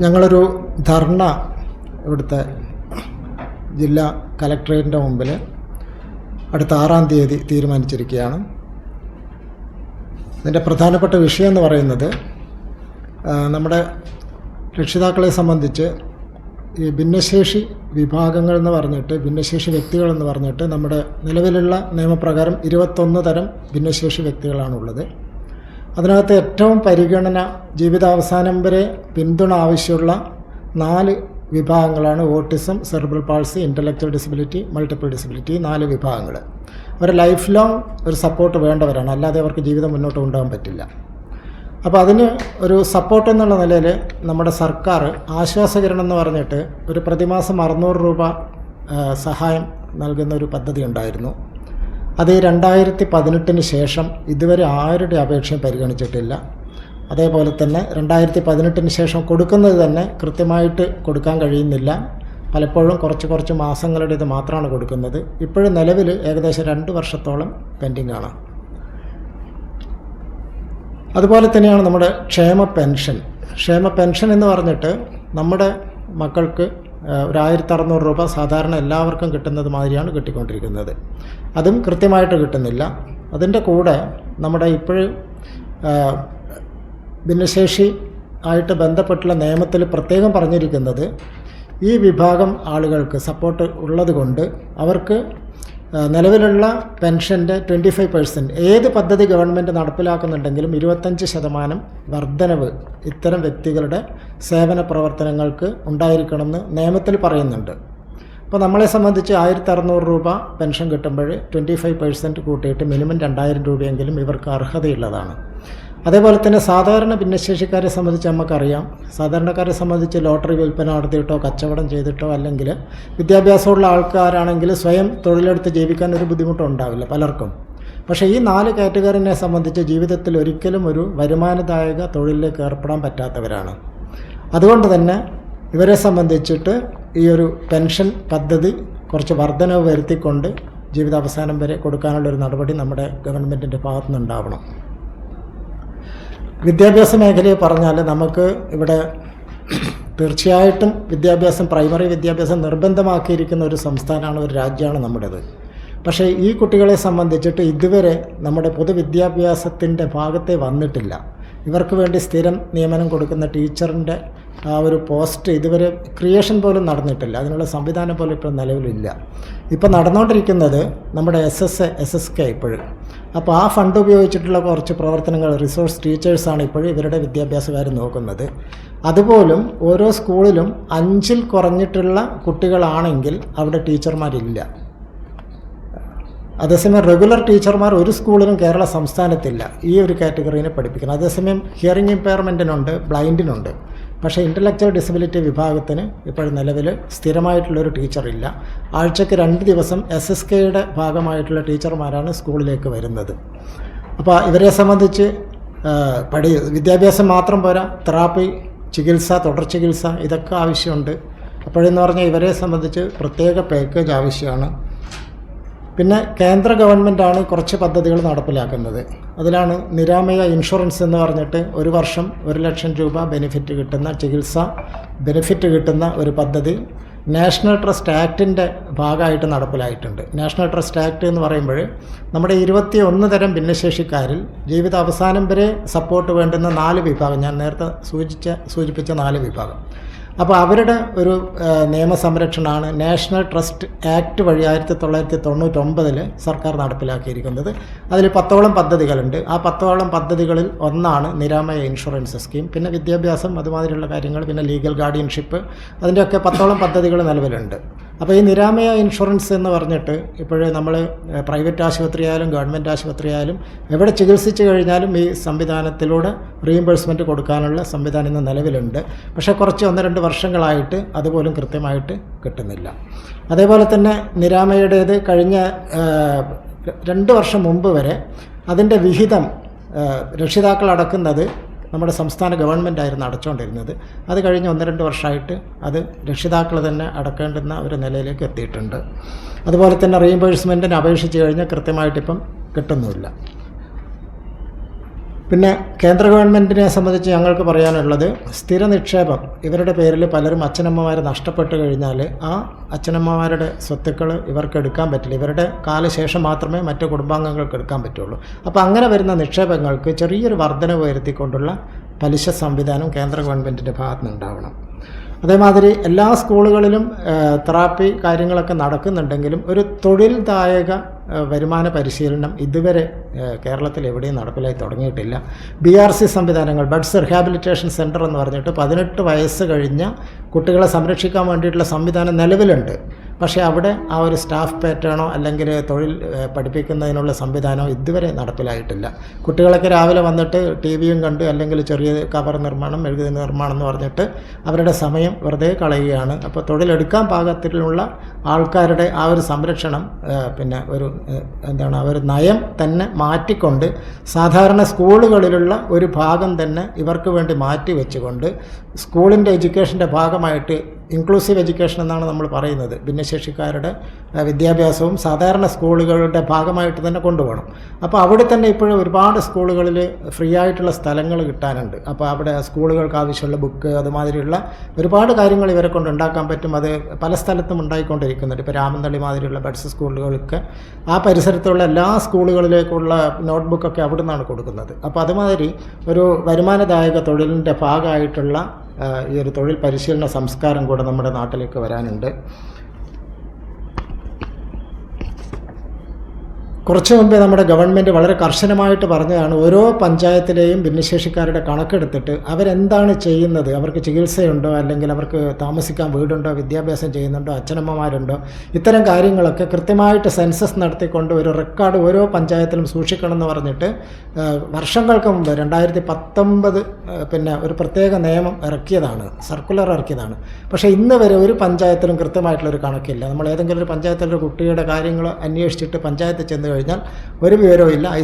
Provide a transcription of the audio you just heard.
ഞങ്ങളൊരു ധർണ ഇവിടുത്തെ ജില്ലാ കലക്ട്രേറ്റിന്റെ മുമ്പിൽ അടുത്ത ആറാം തീയതി തീരുമാനിച്ചിരിക്കുകയാണ്. ഇതിന്റെ പ്രധാനപ്പെട്ട വിഷയം എന്ന് പറയുന്നത് നമ്മുടെ രക്ഷിതാക്കളെ സംബന്ധിച്ച് ഈ ഭിന്നശേഷി വിഭാഗങ്ങൾ എന്ന് പറഞ്ഞിട്ട് ഭിന്നശേഷി വ്യക്തികളെന്ന് പറഞ്ഞിട്ട് നമ്മുടെ നിലവിലുള്ള നിയമപ്രകാരം ഇരുപത്തൊന്ന് തരം ഭിന്നശേഷി വ്യക്തികളാണുള്ളത്. അതിനകത്ത് ഏറ്റവും പരിഗണന ജീവിതാവസാനം വരെ പിന്തുണ ആവശ്യമുള്ള നാല് വിഭാഗങ്ങളാണ് autism cerebral palsy intellectual disability multiple disability നാല് വിഭാഗങ്ങൾ. അവർ ലൈഫ് ലോങ് ഒരു സപ്പോർട്ട് വേണ്ടവരാണ്. അല്ലാതെ അവർക്ക് ജീവിതം മുന്നോട്ട് കൊണ്ടുപോകാൻ പറ്റില്ല. അപ്പോൾ അതിന് ഒരു സപ്പോർട്ട് എന്നുള്ള നിലയിൽ നമ്മുടെ സർക്കാർ ആശ്വാസകരണം എന്ന് പറഞ്ഞിട്ട് ഒരു പ്രതിമാസം അറുന്നൂറ് രൂപ സഹായം നൽകുന്ന ഒരു പദ്ധതി ഉണ്ടായിരുന്നു. അത് രണ്ടായിരത്തി പതിനെട്ടിന് ശേഷം ഇതുവരെ ആരുടെ അപേക്ഷയും പരിഗണിച്ചിട്ടില്ല. അതേപോലെ തന്നെ രണ്ടായിരത്തി പതിനെട്ടിന് ശേഷം കൊടുക്കുന്നത് തന്നെ കൃത്യമായിട്ട് കൊടുക്കാൻ കഴിയുന്നില്ല. പലപ്പോഴും കുറച്ച് കുറച്ച് മാസങ്ങളുടെ ഇത് മാത്രമാണ് കൊടുക്കുന്നത്. ഇപ്പോഴും നിലവിൽ ഏകദേശം രണ്ട് വർഷത്തോളം പെൻഡിംഗ് ആണ് അതുപോലെ തന്നെയാണ് നമ്മുടെ ക്ഷേമ പെൻഷൻ. ക്ഷേമ പെൻഷൻ എന്ന് പറഞ്ഞിട്ട് നമ്മുടെ മക്കൾക്ക് ഒരു ആയിരത്തി അറുന്നൂറ് രൂപ സാധാരണ എല്ലാവർക്കും കിട്ടുന്നത് മാതിരിയാണ് കിട്ടിക്കൊണ്ടിരിക്കുന്നത്. അതും കൃത്യമായിട്ട് കിട്ടുന്നില്ല. അതിന്റെ കൂടെ നമ്മുടെ ഇപ്പോഴും ഭിന്നശേഷി ആയിട്ട് ബന്ധപ്പെട്ടുള്ള നിയമത്തിൽ പ്രത്യേകം പറഞ്ഞിരിക്കുന്നത് ഈ വിഭാഗം ആളുകൾക്ക് സപ്പോർട്ട് ഉള്ളത് കൊണ്ട് അവർക്ക് നിലവിലുള്ള പെൻഷന്റെ ട്വന്റി ഫൈവ് പെർസെന്റ് ഏത് പദ്ധതി ഗവൺമെന്റ് നടപ്പിലാക്കുന്നുണ്ടെങ്കിലും ഇരുപത്തഞ്ച് ശതമാനം വർധനവ് ഇത്തരം വ്യക്തികളുടെ സേവന പ്രവർത്തനങ്ങൾക്ക് ഉണ്ടായിരിക്കണമെന്ന് നിയമത്തിൽ പറയുന്നുണ്ട്. അപ്പോൾ നമ്മളെ സംബന്ധിച്ച് ആയിരത്തി അറുന്നൂറ് രൂപ പെൻഷൻ കിട്ടുമ്പോൾ ട്വന്റി ഫൈവ് പെർസെന്റ് കൂട്ടിയിട്ട് മിനിമം രണ്ടായിരം രൂപയെങ്കിലും ഇവർക്ക് അർഹതയുള്ളതാണ്. അതേപോലെ തന്നെ സാധാരണ ഭിന്നശേഷിക്കാരെ സംബന്ധിച്ച് നമുക്കറിയാം. സാധാരണക്കാരെ സംബന്ധിച്ച് ലോട്ടറി വിൽപ്പന നടത്തിയിട്ടോ കച്ചവടം ചെയ്തിട്ടോ അല്ലെങ്കിൽ വിദ്യാഭ്യാസമുള്ള ആൾക്കാരാണെങ്കിൽ സ്വയം തൊഴിലെടുത്ത് ജീവിക്കാൻ ഒരു ബുദ്ധിമുട്ടും ഉണ്ടാവില്ല പലർക്കും. പക്ഷേ ഈ നാല് കാറ്റഗറിനെ സംബന്ധിച്ച് ജീവിതത്തിൽ ഒരിക്കലും ഒരു വരുമാനദായക തൊഴിലിലേക്ക് ഏർപ്പെടാൻ പറ്റാത്തവരാണ്. അതുകൊണ്ട് തന്നെ ഇവരെ സംബന്ധിച്ചിട്ട് ഈ ഒരു പെൻഷൻ പദ്ധതി കുറച്ച് വർധനവ് വരുത്തിക്കൊണ്ട് ജീവിതാവസാനം വരെ കൊടുക്കാനുള്ളൊരു നടപടി നമ്മുടെ ഗവൺമെന്റിന്റെ ഭാഗത്തുനിന്നുണ്ടാവണം. വിദ്യാഭ്യാസ മേഖലയെ പറഞ്ഞാൽ നമുക്ക് ഇവിടെ തീർച്ചയായിട്ടും വിദ്യാഭ്യാസം പ്രൈമറി വിദ്യാഭ്യാസം നിർബന്ധമാക്കിയിരിക്കുന്ന ഒരു സംസ്ഥാനമാണ് ഒരു രാജ്യമാണ് നമ്മുടേത്. പക്ഷേ ഈ കുട്ടികളെ സംബന്ധിച്ചിട്ട് ഇതുവരെ നമ്മുടെ പൊതുവിദ്യാഭ്യാസത്തിന്റെ ഭാഗത്തെ വന്നിട്ടില്ല. ഇവർക്ക് വേണ്ടി സ്ഥിരം നിയമനം കൊടുക്കുന്ന ടീച്ചറിന്റെ ആ ഒരു പോസ്റ്റ് ഇതുവരെ ക്രിയേഷൻ പോലും നടന്നിട്ടില്ല. അതിനുള്ള സംവിധാനം പോലും ഇപ്പോൾ നിലവിലില്ല. ഇപ്പോൾ നടന്നുകൊണ്ടിരിക്കുന്നത് നമ്മുടെ S S S S K ഇപ്പോഴും. അപ്പോൾ ആ ഫണ്ട് ഉപയോഗിച്ചിട്ടുള്ള കുറച്ച് പ്രവർത്തനങ്ങൾ റിസോഴ്സ് ടീച്ചേഴ്സാണ് ഇപ്പോഴും ഇവരുടെ വിദ്യാഭ്യാസകാർ നോക്കുന്നത്. അതുപോലും ഓരോ സ്കൂളിലും അഞ്ചിൽ കുറഞ്ഞിട്ടുള്ള കുട്ടികളാണെങ്കിൽ അവിടെ ടീച്ചർമാരില്ല. അതേസമയം റെഗുലർ ടീച്ചർമാർ ഒരു സ്കൂളിലും കേരള സംസ്ഥാനത്തില്ല. ഈ ഒരു കാറ്റഗറീനെ പഠിപ്പിക്കണം അതേസമയം ഹിയറിംഗ് ഇമ്പയർമെന്റിനുണ്ട് ബ്ലൈൻഡിനുണ്ട് പക്ഷേ ഇന്റലക്ച്വൽ ഡിസബിലിറ്റി വിഭാഗത്തിന് ഇപ്പോൾ നിലവിൽ സ്ഥിരമായിട്ടുള്ളൊരു ടീച്ചറില്ല ആഴ്ചയ്ക്ക് രണ്ട് ദിവസം എസ് എസ് കെയുടെ ഭാഗമായിട്ടുള്ള ടീച്ചർമാരാണ് സ്കൂളിലേക്ക് വരുന്നത്. അപ്പോൾ ഇവരെ സംബന്ധിച്ച് പഠി വിദ്യാഭ്യാസം മാത്രം പോരാ തെറാപ്പി ചികിത്സ തുടർ ചികിത്സ ഇതൊക്കെ ആവശ്യമുണ്ട്. അപ്പോഴെന്ന് പറഞ്ഞാൽ ഇവരെ സംബന്ധിച്ച് പ്രത്യേക പാക്കേജ് ആവശ്യമാണ്. പിന്നെ കേന്ദ്ര ഗവൺമെന്റാണ് കുറച്ച് പദ്ധതികൾ നടപ്പിലാക്കുന്നത്. അതിലാണ് നിരാമയ ഇൻഷുറൻസ് എന്ന് പറഞ്ഞിട്ട് ഒരു വർഷം ഒരു ലക്ഷം രൂപ ബെനിഫിറ്റ് കിട്ടുന്ന ചികിത്സ ബെനിഫിറ്റ് കിട്ടുന്ന ഒരു പദ്ധതി നാഷണൽ ട്രസ്റ്റ് ആക്ടിന്റെ ഭാഗമായിട്ട് നടപ്പിലായിട്ടുണ്ട്. നാഷണൽ ട്രസ്റ്റ് ആക്ട് എന്ന് പറയുമ്പോൾ നമ്മുടെ ഇരുപത്തി ഒന്ന് തരം ഭിന്നശേഷിക്കാരിൽ ജീവിത അവസാനം വരെ സപ്പോർട്ട് വേണ്ടുന്ന നാല് വിഭാഗം ഞാൻ നേരത്തെ സൂചിച്ച സൂചിപ്പിച്ച നാല് വിഭാഗം. അപ്പോൾ അവരുടെ ഒരു നിയമ നിയമസംരക്ഷണമാണ് നാഷണൽ ട്രസ്റ്റ് ആക്ട് വഴി ആയിരത്തി തൊള്ളായിരത്തി തൊണ്ണൂറ്റൊമ്പതിൽ സർക്കാർ നടപ്പിലാക്കിയിരിക്കുന്നത്. അതിൽ പത്തോളം പദ്ധതികളുണ്ട്. ആ പത്തോളം പദ്ധതികളിൽ ഒന്നാണ് നിരാമയ ഇൻഷുറൻസ് സ്കീം. പിന്നെ വിദ്യാഭ്യാസം അതുമാതിരിയുള്ള കാര്യങ്ങൾ പിന്നെ ലീഗൽ ഗാർഡിയൻഷിപ്പ് അതിന്റെയൊക്കെ പത്തോളം പദ്ധതികൾ നിലവിലുണ്ട്. അപ്പോൾ ഈ നിരാമയ ഇൻഷുറൻസ് എന്ന് പറഞ്ഞിട്ട് ഇപ്പോഴേ നമ്മൾ പ്രൈവറ്റ് ആശുപത്രി ആയാലും ഗവൺമെന്റ് ആശുപത്രി ആയാലും എവിടെ ചികിത്സിച്ച് കഴിഞ്ഞാലും ഈ സംവിധാനത്തിലൂടെ റീഇംബേഴ്സ്മെന്റ് കൊടുക്കാനുള്ള സംവിധാനം ഇന്ന് നിലവിലുണ്ട്. പക്ഷേ കുറച്ച് ഒന്ന് രണ്ട് വർഷങ്ങളായിട്ട് അതുപോലും കൃത്യമായിട്ട് കിട്ടുന്നില്ല. അതേപോലെ തന്നെ നിരാമയുടേത് കഴിഞ്ഞ രണ്ട് വർഷം മുമ്പ് വരെ അതിന്റെ വിഹിതം രക്ഷിതാക്കൾ അടക്കുന്നത് നമ്മുടെ സംസ്ഥാന ഗവൺമെന്റായിരുന്നു അടച്ചുകൊണ്ടിരുന്നത് അത് കഴിഞ്ഞ് ഒന്ന് രണ്ട് വർഷമായിട്ട് അത് രക്ഷിതാക്കൾ തന്നെ അടക്കേണ്ടുന്ന ഒരു നിലയിലേക്ക് എത്തിയിട്ടുണ്ട്. അതുപോലെ തന്നെ റീഇംബേഴ്സ്മെന്റിന് അപേക്ഷിച്ച് കഴിഞ്ഞാൽ കൃത്യമായിട്ടിപ്പം കിട്ടുന്നുമില്ല. പിന്നെ കേന്ദ്ര ഗവൺമെന്റിനെ സംബന്ധിച്ച് ഞങ്ങൾക്ക് പറയാനുള്ളത് സ്ഥിര നിക്ഷേപം. ഇവരുടെ പേരിൽ പലരും അച്ഛനമ്മമാർ നഷ്ടപ്പെട്ട് കഴിഞ്ഞാൽ ആ അച്ഛനമ്മമാരുടെ സ്വത്തുക്കൾ ഇവർക്ക് എടുക്കാൻ പറ്റില്ല. ഇവരുടെ കാലശേഷം മാത്രമേ മറ്റു കുടുംബാംഗങ്ങൾക്ക് എടുക്കാൻ പറ്റുള്ളൂ. അപ്പോൾ അങ്ങനെ വരുന്ന നിക്ഷേപങ്ങൾക്ക് ചെറിയൊരു വർധനവ് വരുത്തിക്കൊണ്ടുള്ള പലിശ സംവിധാനം കേന്ദ്ര ഗവൺമെന്റിന്റെ ഭാഗത്ത് നിന്നുണ്ടാവണം അതേമാതിരി എല്ലാ സ്കൂളുകളിലും തെറാപ്പി കാര്യങ്ങളൊക്കെ നടക്കുന്നുണ്ടെങ്കിലും ഒരു തൊഴിൽദായക വരുമാന പരിശീലനം ഇതുവരെ കേരളത്തിൽ എവിടെയും നടപ്പിലായി തുടങ്ങിയിട്ടില്ല. ബി ആർ സി സംവിധാനങ്ങൾ ബഡ്സ് റിഹാബിലിറ്റേഷൻ സെന്റർ എന്ന് പറഞ്ഞിട്ട് പതിനെട്ട് വയസ്സ് കഴിഞ്ഞ കുട്ടികളെ സംരക്ഷിക്കാൻ വേണ്ടിയിട്ടുള്ള സംവിധാനം നിലവിലുണ്ട്. പക്ഷേ അവിടെ ആ ഒരു സ്റ്റാഫ് പാറ്റേണോ അല്ലെങ്കിൽ തൊഴിൽ പഠിപ്പിക്കുന്നതിനുള്ള സംവിധാനമോ ഇതുവരെ നടപ്പിലായിട്ടില്ല. കുട്ടികളൊക്കെ രാവിലെ വന്നിട്ട് ടി വിയും കണ്ട് അല്ലെങ്കിൽ ചെറിയ കവർ നിർമ്മാണം മെഴുകുതി നിർമ്മാണം എന്ന് പറഞ്ഞിട്ട് അവരുടെ സമയം വെറുതെ കളയുകയാണ്. അപ്പോൾ തൊഴിലെടുക്കാൻ പാകത്തിലുള്ള ആൾക്കാരുടെ ആ ഒരു സംരക്ഷണം പിന്നെ ഒരു എന്താണ് ആ ഒരു നയം തന്നെ മാറ്റിക്കൊണ്ട് സാധാരണ സ്കൂളുകളിലുള്ള ഒരു ഭാഗം തന്നെ ഇവർക്ക് വേണ്ടി മാറ്റി വെച്ചുകൊണ്ട് സ്കൂളിന്റെ എഡ്യൂക്കേഷന്റെ ഭാഗമായിട്ട് ഇൻക്ലൂസീവ് എഡ്യൂക്കേഷൻ എന്നാണ് നമ്മൾ പറയുന്നത്. ഭിന്നശേഷിക്കാരുടെ വിദ്യാഭ്യാസവും സാധാരണ സ്കൂളുകളുടെ ഭാഗമായിട്ട് തന്നെ കൊണ്ടുപോകണം. അപ്പോൾ അവിടെ തന്നെ ഇപ്പോഴും ഒരുപാട് സ്കൂളുകളിൽ ഫ്രീ ആയിട്ടുള്ള സ്ഥലങ്ങൾ കിട്ടാനുണ്ട്. അപ്പോൾ അവിടെ സ്കൂളുകൾക്ക് ആവശ്യമുള്ള ബുക്ക് അതുമാതിരിയുള്ള ഒരുപാട് കാര്യങ്ങൾ ഇവരെ കൊണ്ട് ഉണ്ടാക്കാൻ പറ്റും. അത് പല സ്ഥലത്തും ഉണ്ടായിക്കൊണ്ടിരിക്കുന്നുണ്ട്. ഇപ്പോൾ രാമന്തളി മാതിരിയുള്ള ബഡ്സ് സ്കൂളുകൾക്ക് ആ പരിസരത്തുള്ള എല്ലാ സ്കൂളുകളിലേക്കുള്ള നോട്ട്ബുക്കൊക്കെ അവിടെ നിന്നാണ് കൊടുക്കുന്നത്. അപ്പോൾ അതുമാതിരി ഒരു വരുമാനദായക തൊഴിലിന്റെ ഭാഗമായിട്ടുള്ള ഈ ഒരു തൊഴിൽ പരിശീലന സംസ്കാരം കൂടെ നമ്മുടെ നാട്ടിലേക്ക് വരാനുണ്ട്. കുറച്ച് മുമ്പേ നമ്മുടെ ഗവൺമെന്റ് വളരെ കർശനമായിട്ട് പറഞ്ഞതാണ് ഓരോ പഞ്ചായത്തിലെയും ഭിന്നശേഷിക്കാരുടെ കണക്കെടുത്തിട്ട് അവരെന്താണ് ചെയ്യുന്നത്? അവർക്ക് ചികിത്സയുണ്ടോ? അല്ലെങ്കിൽ അവർക്ക് താമസിക്കാൻ വീടുണ്ടോ? വിദ്യാഭ്യാസം ചെയ്യുന്നുണ്ടോ? അച്ഛനമ്മമാരുണ്ടോ? ഇത്തരം കാര്യങ്ങളൊക്കെ കൃത്യമായിട്ട് സെൻസസ് നടത്തിക്കൊണ്ട് ഒരു റെക്കോർഡ് ഓരോ പഞ്ചായത്തിലും സൂക്ഷിക്കണം എന്ന് പറഞ്ഞിട്ട് വർഷങ്ങൾക്ക് മുമ്പ് രണ്ടായിരത്തി പത്തൊമ്പത് പിന്നെ ഒരു പ്രത്യേക നിയമം ഇറക്കിയതാണ് സർക്കുലർ ഇറക്കിയതാണ്. പക്ഷേ ഇന്ന് വരെ ഒരു പഞ്ചായത്തിലും കൃത്യമായിട്ടുള്ളൊരു കണക്കില്ല. നമ്മൾ ഏതെങ്കിലും ഒരു പഞ്ചായത്തിലൊരു കുട്ടിയുടെ കാര്യങ്ങൾ അന്വേഷിച്ചിട്ട് പഞ്ചായത്ത് ചെന്ന് കഴിഞ്ഞാൽ ഒരു വിവരവും ഇല്ല. ഐ